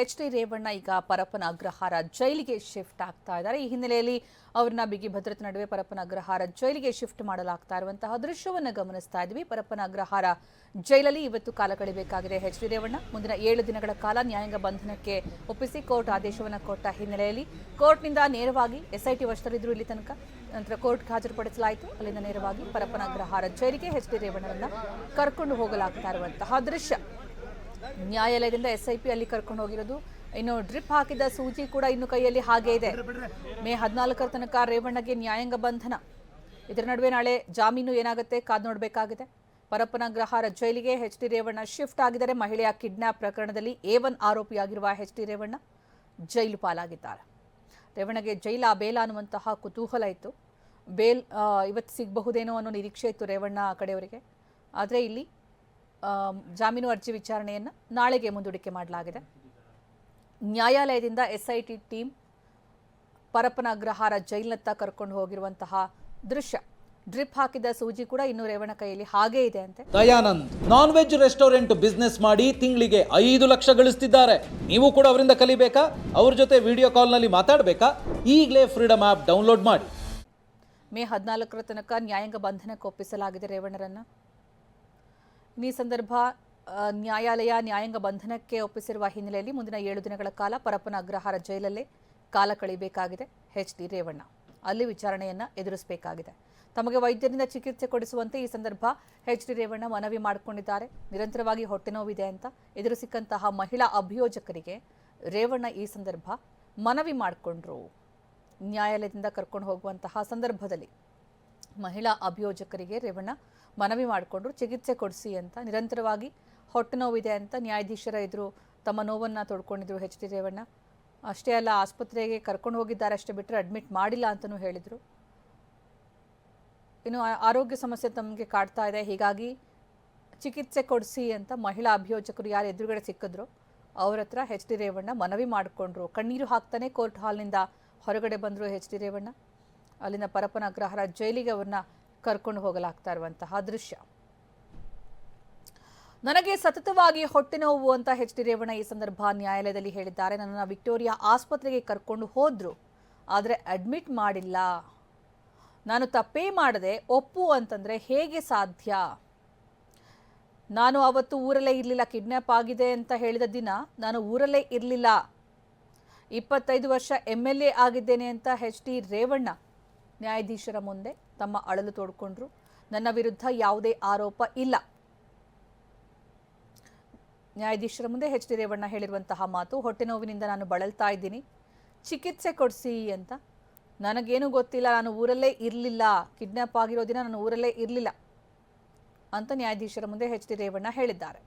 H D Revanna ಈಗ ಪರಪ್ಪನ ಅಗ್ರಹಾರ ಜೈಲಿಗೆ shift ಆಗ್ತಾ ಇದ್ದಾರೆ. ಈ ಹಿನ್ನೆಲೆಯಲ್ಲಿ ಅವ್ರನ್ನ ಬಿಗಿ ಭದ್ರತೆ ನಡುವೆ ಪರಪ್ಪನ ಅಗ್ರಹಾರ ಜೈಲಿಗೆ ಶಿಫ್ಟ್ ಮಾಡಲಾಗ್ತಾ ಇರುವಂತಹ ದೃಶ್ಯವನ್ನು ಗಮನಿಸ್ತಾ ಇದ್ವಿ. ಪರಪ್ಪನ ಅಗ್ರಹಾರ ಜೈಲಲ್ಲಿ ಇವತ್ತು ಕಾಲ ಕಳಿಬೇಕಾಗಿದೆ. ಎಚ್ ಡಿ ರೇವಣ್ಣ, ಮುಂದಿನ ಏಳು ದಿನಗಳ ಕಾಲ ನ್ಯಾಯಾಂಗ ಬಂಧನಕ್ಕೆ ಒಪ್ಪಿಸಿ ಕೋರ್ಟ್ ಆದೇಶವನ್ನು ಕೊಟ್ಟ ಹಿನ್ನೆಲೆಯಲ್ಲಿ ಕೋರ್ಟ್ನಿಂದ ನೇರವಾಗಿ ಎಸ್ಐಟಿ ವಶದಲ್ಲಿದ್ದರು ಇಲ್ಲಿ ತನಕ ನಂತರ ಕೋರ್ಟ್ಗೆ ಹಾಜರುಪಡಿಸಲಾಯಿತು. ಅಲ್ಲಿಂದ ನೇರವಾಗಿ ಪರಪ್ಪನ ಅಗ್ರಹಾರ ಜೈಲಿಗೆ ಎಚ್ ಡಿ ರೇವಣ್ಣರನ್ನ ಕರ್ಕೊಂಡು ಹೋಗಲಾಗ್ತಾ ಇರುವಂತಹ ದೃಶ್ಯ. ನ್ಯಾಯಾಲಯದಿಂದ ಎಸ್ಐಪಿ ಅಲ್ಲಿ ಕರ್ಕೊಂಡು ಹೋಗಿರೋದು. ಇನ್ನು ಡ್ರಿಪ್ ಹಾಕಿದ ಸೂಜಿ ಕೂಡ ಇನ್ನು ಕೈಯಲ್ಲಿ ಹಾಗೆ ಇದೆ. ಮೇ ಹದಿನಾಲ್ಕರ ತನಕ ರೇವಣ್ಣಗೆ ನ್ಯಾಯಾಂಗ ಬಂಧನ. ಇದರ ನಡುವೆ ನಾಳೆ ಜಾಮೀನು ಏನಾಗುತ್ತೆ ಕಾದ್ ನೋಡಬೇಕಾಗಿದೆ. ಪರಪ್ಪನ ಗ್ರಹಾರ ಜೈಲಿಗೆ ಹೆಚ್ ಡಿ ರೇವಣ್ಣ ಶಿಫ್ಟ್ ಆಗಿದ್ದಾರೆ. ಮಹಿಳೆಯ ಕಿಡ್ನಾಪ್ ಪ್ರಕರಣದಲ್ಲಿ ಎ ಒನ್ ಆರೋಪಿಯಾಗಿರುವ ಹೆಚ್ ಡಿ ರೇವಣ್ಣ ಜೈಲು ಪಾಲಾಗಿದ್ದಾರೆ. ರೇವಣ್ಣಗೆ ಜೈಲ ಬೇಲ ಅನ್ನುವಂತಹ ಕುತೂಹಲ ಇತ್ತು. ಬೇಲ್ ಇವತ್ತು ಸಿಗಬಹುದೇನೋ ಅನ್ನೋ ನಿರೀಕ್ಷೆ ಇತ್ತು ರೇವಣ್ಣ ಕಡೆಯವರಿಗೆ. ಆದರೆ ಇಲ್ಲಿ ಜಾಮೀನು ಅರ್ಜಿ ವಿಚಾರಣೆಯನ್ನು ನಾಳೆಗೆ ಮುಂದೂಡಿಕೆ ಮಾಡಲಾಗಿದೆ. ನ್ಯಾಯಾಲಯದಿಂದ ಎಸ್ಐಟಿ ಟೀಮ್ ಪರಪ್ಪನ ಅಗ್ರಹಾರ ಜೈಲಿನತ್ತ ಕರ್ಕೊಂಡು ಹೋಗಿರುವಂತಹ ದೃಶ್ಯ. ಡ್ರಿಪ್ ಹಾಕಿದ ಸೂಜಿ ಕೂಡ ಇನ್ನು ರೇವಣ ಕೈಯಲ್ಲಿ ಹಾಗೇ ಇದೆ ಅಂತೆ. Dayanand non veg restaurant business ಮಾಡಿ ತಿಂಗಳಿಗೆ ಐದು ಲಕ್ಷ ಗಳಿಸ್ತಿದ್ದಾರೆ. ನೀವು ಕೂಡ ಅವರಿಂದ ಕಲಿಬೇಕಾ? ಅವ್ರ ಜೊತೆ ವಿಡಿಯೋ ಕಾಲ್ನಲ್ಲಿ ಮಾತಾಡಬೇಕಾ? ಈಗಲೇ ಫ್ರೀಡಮ್ ಆ್ಯಪ್ ಡೌನ್ಲೋಡ್ ಮಾಡಿ. ಮೇ ಹದಿನಾಲ್ಕರ ತನಕ ನ್ಯಾಯಾಂಗ ಬಂಧನಕ್ಕೆ ಒಪ್ಪಿಸಲಾಗಿದೆ ರೇವಣ್ಣರನ್ನ. ಈ ಸಂದರ್ಭ ನ್ಯಾಯಾಲಯ ನ್ಯಾಯಾಂಗ ಬಂಧನಕ್ಕೆ ಒಪ್ಪಿಸಿರುವ ಹಿನ್ನೆಲೆಯಲ್ಲಿ ಮುಂದಿನ ಏಳು ದಿನಗಳ ಕಾಲ ಪರಪ್ಪನ ಅಗ್ರಹಾರ ಜೈಲಲ್ಲೇ ಕಾಲ ಕಳೆಯಬೇಕಾಗಿದೆ ಎಚ್ ಡಿ ರೇವಣ್ಣ, ಅಲ್ಲಿ ವಿಚಾರಣೆಯನ್ನ ಎದುರಿಸಬೇಕಾಗಿದೆ. ತಮಗೆ ವೈದ್ಯರಿಂದ ಚಿಕಿತ್ಸೆ ಕೊಡಿಸುವಂತೆ ಈ ಸಂದರ್ಭ ಎಚ್ ಡಿ ರೇವಣ್ಣ ಮನವಿ ಮಾಡಿಕೊಂಡಿದ್ದಾರೆ. ನಿರಂತರವಾಗಿ ಹೊಟ್ಟೆ ನೋವಿದೆ ಅಂತ ಎದುರು ಸಿಕ್ಕಂತಹ ಮಹಿಳಾ ಅಭಿಯೋಜಕರಿಗೆ ರೇವಣ್ಣ ಈ ಸಂದರ್ಭ ಮನವಿ ಮಾಡಿಕೊಂಡ್ರು. ನ್ಯಾಯಾಲಯದಿಂದ ಕರ್ಕೊಂಡು ಹೋಗುವಂತಹ ಸಂದರ್ಭದಲ್ಲಿ ಮಹಿಳಾ ಅಭಿಯೋಜಕರಿಗೆ ರೇವಣ್ಣ ಮನವಿ ಮಾಡಿಕೊಂಡ್ರು. ಚಿಕಿತ್ಸೆ ಕೊಡಿಸಿ ಅಂತ ನಿರಂತರವಾಗಿ ಹೊಟ್ಟೆ ನೋವಿದೆ ಅಂತ ನ್ಯಾಯಾಧೀಶರ ಎದುರು ತಮ್ಮ ನೋವನ್ನು ತೊಡ್ಕೊಂಡಿದ್ರು ಎಚ್ ಡಿ ರೇವಣ್ಣ. ಅಷ್ಟೇ ಅಲ್ಲ, ಆಸ್ಪತ್ರೆಗೆ ಕರ್ಕೊಂಡು ಹೋಗಿದ್ದಾರೆ ಅಷ್ಟೇ ಬಿಟ್ಟರೆ ಅಡ್ಮಿಟ್ ಮಾಡಿಲ್ಲ ಅಂತಲೂ ಹೇಳಿದರು. ಇನ್ನು ಆರೋಗ್ಯ ಸಮಸ್ಯೆ ತಮಗೆ ಕಾಡ್ತಾ ಇದೆ. ಹೀಗಾಗಿ ಚಿಕಿತ್ಸೆ ಕೊಡಿಸಿ ಅಂತ ಮಹಿಳಾ ಅಭಿಯೋಜಕರು ಯಾರು ಎದುರುಗಡೆ ಸಿಕ್ಕಿದ್ರು, ಅವ್ರ ಹತ್ರ ಎಚ್ ಡಿ ರೇವಣ್ಣ ಮನವಿ ಮಾಡಿಕೊಂಡ್ರು. ಕಣ್ಣೀರು ಹಾಕ್ತಾನೆ ಕೋರ್ಟ್ ಹಾಲ್ನಿಂದ ಹೊರಗಡೆ ಬಂದರು ಎಚ್ ಡಿ ರೇವಣ್ಣ. ಅಲ್ಲಿಂದ ಪರಪನ ಅಗ್ರಹಾರ ಜೈಲಿಗೆ ಅವ್ರನ್ನ ಕರ್ಕೊಂಡು ಹೋಗಲಾಗ್ತಾ ಇರುವಂತಹ ದೃಶ್ಯ. ನನಗೆ ಸತತವಾಗಿ ಹೊಟ್ಟೆ ನೋವು ಅಂತ ಎಚ್ ಡಿ ರೇವಣ್ಣ ಈ ಸಂದರ್ಭ ನ್ಯಾಯಾಲಯದಲ್ಲಿ ಹೇಳಿದ್ದಾರೆ. ನನ್ನನ್ನು ವಿಕ್ಟೋರಿಯಾ ಆಸ್ಪತ್ರೆಗೆ ಕರ್ಕೊಂಡು ಹೋದ್ರು, ಆದರೆ ಅಡ್ಮಿಟ್ ಮಾಡಿಲ್ಲ. ನಾನು ತಪ್ಪೇ ಮಾಡದೆ ಒಪ್ಪು ಅಂತಂದ್ರೆ ಹೇಗೆ ಸಾಧ್ಯ? ನಾನು ಅವತ್ತು ಊರಲ್ಲೇ ಇರಲಿಲ್ಲ ಕಿಡ್ನ್ಯಾಪ್ ಆಗಿದೆ ಅಂತ ಹೇಳಿದ ದಿನ ನಾನು ಊರಲ್ಲೇ ಇರಲಿಲ್ಲ. ಇಪ್ಪತ್ತೈದು ವರ್ಷ ಎಂ ಎಲ್ ಎ ಆಗಿದ್ದೇನೆ ಅಂತ ಎಚ್ ಡಿ ರೇವಣ್ಣ ನ್ಯಾಯಾಧೀಶರ ಮುಂದೆ ತಮ್ಮ ಅಳಲು ತೋಡ್ಕೊಂಡ್ರು. ನನ್ನ ವಿರುದ್ಧ ಯಾವುದೇ ಆರೋಪ ಇಲ್ಲ. ನ್ಯಾಯಾಧೀಶರ ಮುಂದೆ ಎಚ್ ಡಿ ರೇವಣ್ಣ ಹೇಳಿರುವಂತಹ ಮಾತು ಹೊಟ್ಟೆ ನೋವಿನಿಂದ ನಾನು ಬಳಲ್ತಾ ಇದ್ದೀನಿ. ಚಿಕಿತ್ಸೆ ಕೊಡಿಸಿ ಅಂತ. ನನಗೇನು ಗೊತ್ತಿಲ್ಲ, ನಾನು ಊರಲ್ಲೇ ಇರಲಿಲ್ಲ. ಕಿಡ್ನ್ಯಾಪ್ ಆಗಿರೋ ದಿನ ನಾನು ಊರಲ್ಲೇ ಇರಲಿಲ್ಲ ಅಂತ ನ್ಯಾಯಾಧೀಶರ ಮುಂದೆ ಎಚ್ ಡಿ ರೇವಣ್ಣ ಹೇಳಿದ್ದಾರೆ.